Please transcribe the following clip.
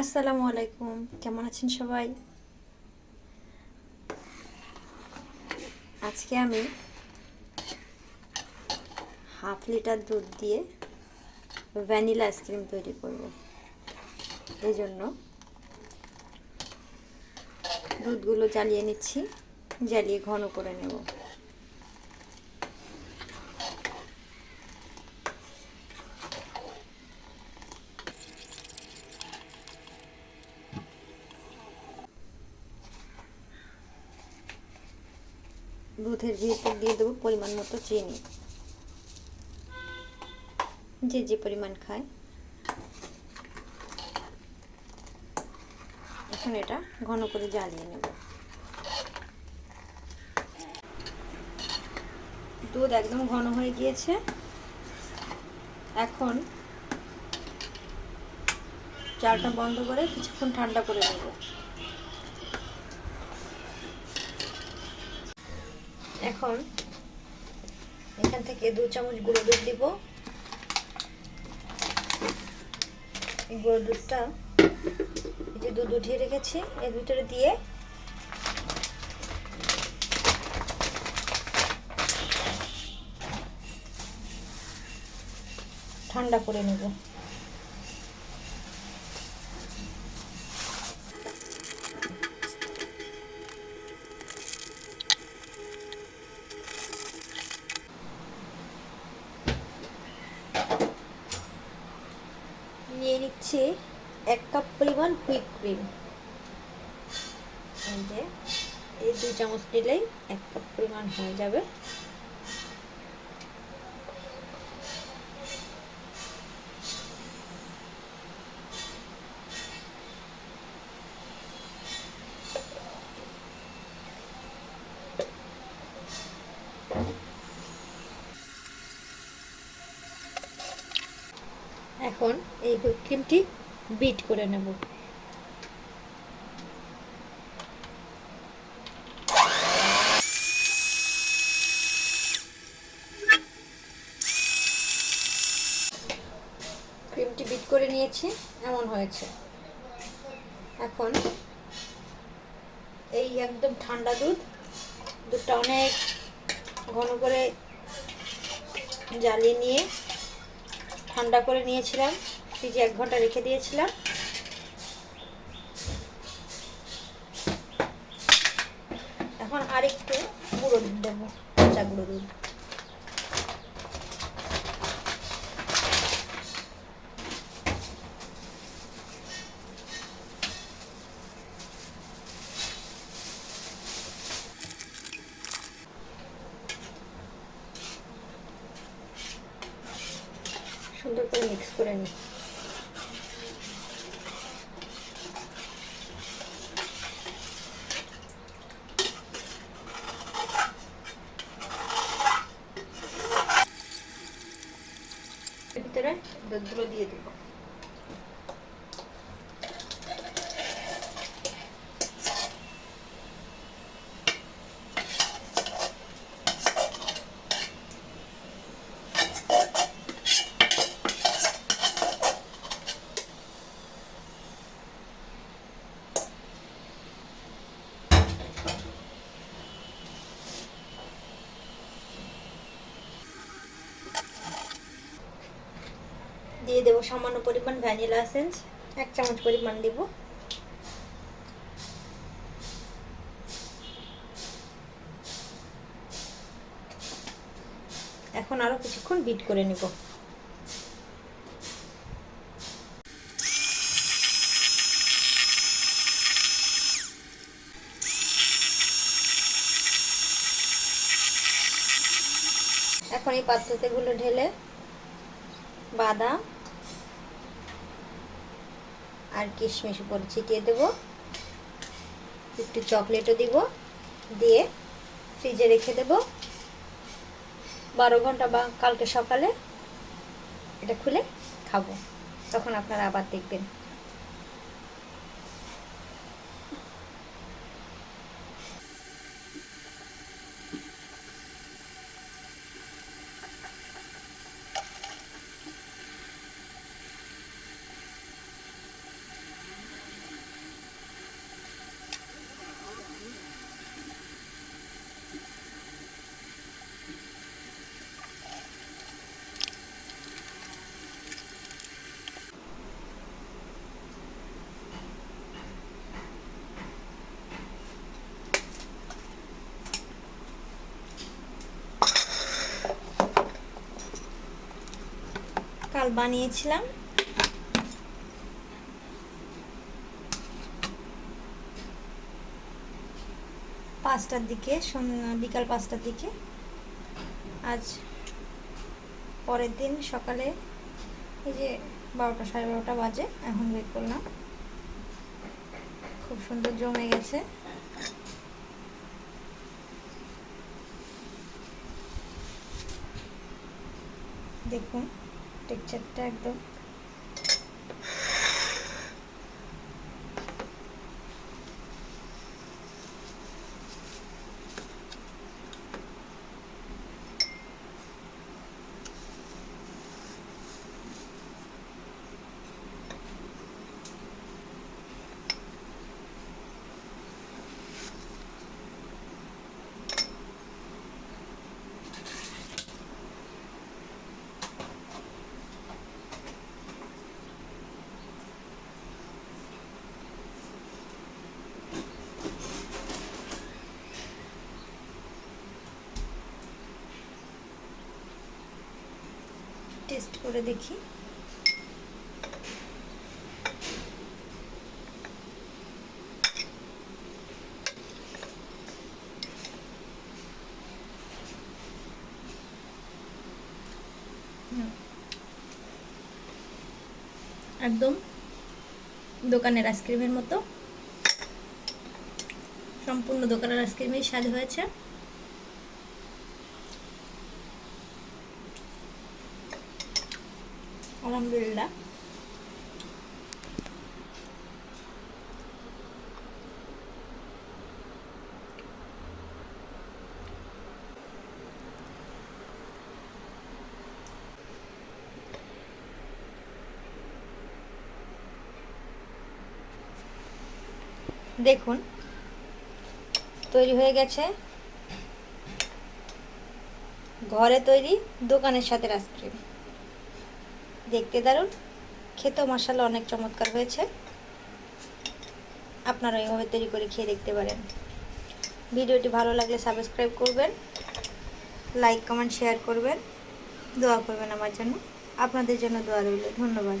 আসসালামু আলাইকুম। কেমন আছেন সবাই? আজকে আমি হাফ লিটার দুধ দিয়ে ভ্যানিলা আইসক্রিম তৈরি করব। এই জন্য দুধগুলো জ্বালিয়ে নিচ্ছি, জ্বালিয়ে ঘন করে নেব। দুধের ভিতর দিয়ে দেবো পরিমাণ মতো চিনি। যে যে পরিমাণ খায়। এখন এটা ঘন করে জ্বালিয়ে নেব। দুধ একদম ঘন হয়ে গিয়েছে। এখন চালটা বন্ধ করে কিছুক্ষণ ঠান্ডা করে নেব। এখন এখান থেকে দু চামচ গুঁড়ো দুধ দিব। এই গুঁড়ো দুধটা এই যে দুধ উঠিয়ে রেখেছি, এর ভিতরে দিয়ে ঠান্ডা করে নেব নিয়ে নিচ্ছি এক কাপ পরিমাণ হুইপ ক্রিম এই দুই চামচ নিলেই এক কাপ পরিমাণ হয়ে যাবে। এখন এই হুইপ ক্রিমটি বিট করে নেব। ক্রিমটি বিট করে নিয়েছি, এমন হয়েছে। এখন এই একদম ঠান্ডা দুধ, দুধটা অনেক ঘন করে জ্বালিয়ে নিয়ে ঠান্ডা করে নিয়েছিলাম। ফ্রিজে এক ঘণ্টা রেখে দিয়েছিলাম। এখন আরেকটু গুঁড়ো দুধ দেবো, কাঁচা গুঁড়ো দুধ। সুন্দর করে মিক্স করে নিই ভিতরে দিয়ে দেবো দিয়ে দেবো সামান্য পরিমাণ ভ্যানিলা এসেন্স, এক চামচ পরিমাণ দেব। এখন আরও কিছুক্ষণ বিট করে নেব। এখন এই পাত্রতে গুলো ঢেলে বাদাম আর কিশমিশ উপরে ছিটিয়ে দেব। একটু চকলেটও দিব। দিয়ে ফ্রিজে রেখে দেব। বারো ঘণ্টা বা কালকে সকালে এটা খুলে খাব। তখন আপনারা আবার দেখবেন। কাল বানিয়েছিলাম। পাঁচটার দিকে বিকাল পাঁচটার দিকে। আজ পরের দিন সকালে এই যে বারোটা, সাড়ে বারোটা বাজে, এখন বের করলাম। খুব সুন্দর জমে গেছে। দেখুন। টেক্সচারটা একদম করে দেখি। একদম দোকানের আইসক্রিমের মতো। সম্পূর্ণ দোকানের আইসক্রিমের স্বাদ হয়েছে। আলহামদুলিল্লাহ। দেখুন তৈরি হয়ে গেছে। ঘরে তৈরি দোকানের সাথে আইসক্রিম দেখতে দারুণ। খেতেও মশালা অনেক চমৎকার হয়েছে। আপনারা এইভাবে তৈরি করে খেয়ে দেখতে পারেন। ভিডিওটি ভালো লাগলে সাবস্ক্রাইব করবেন, লাইক, কমেন্ট, শেয়ার করবেন। দোয়া করবেন আমার জন্য। আপনাদের জন্য দোয়া রইল। ধন্যবাদ।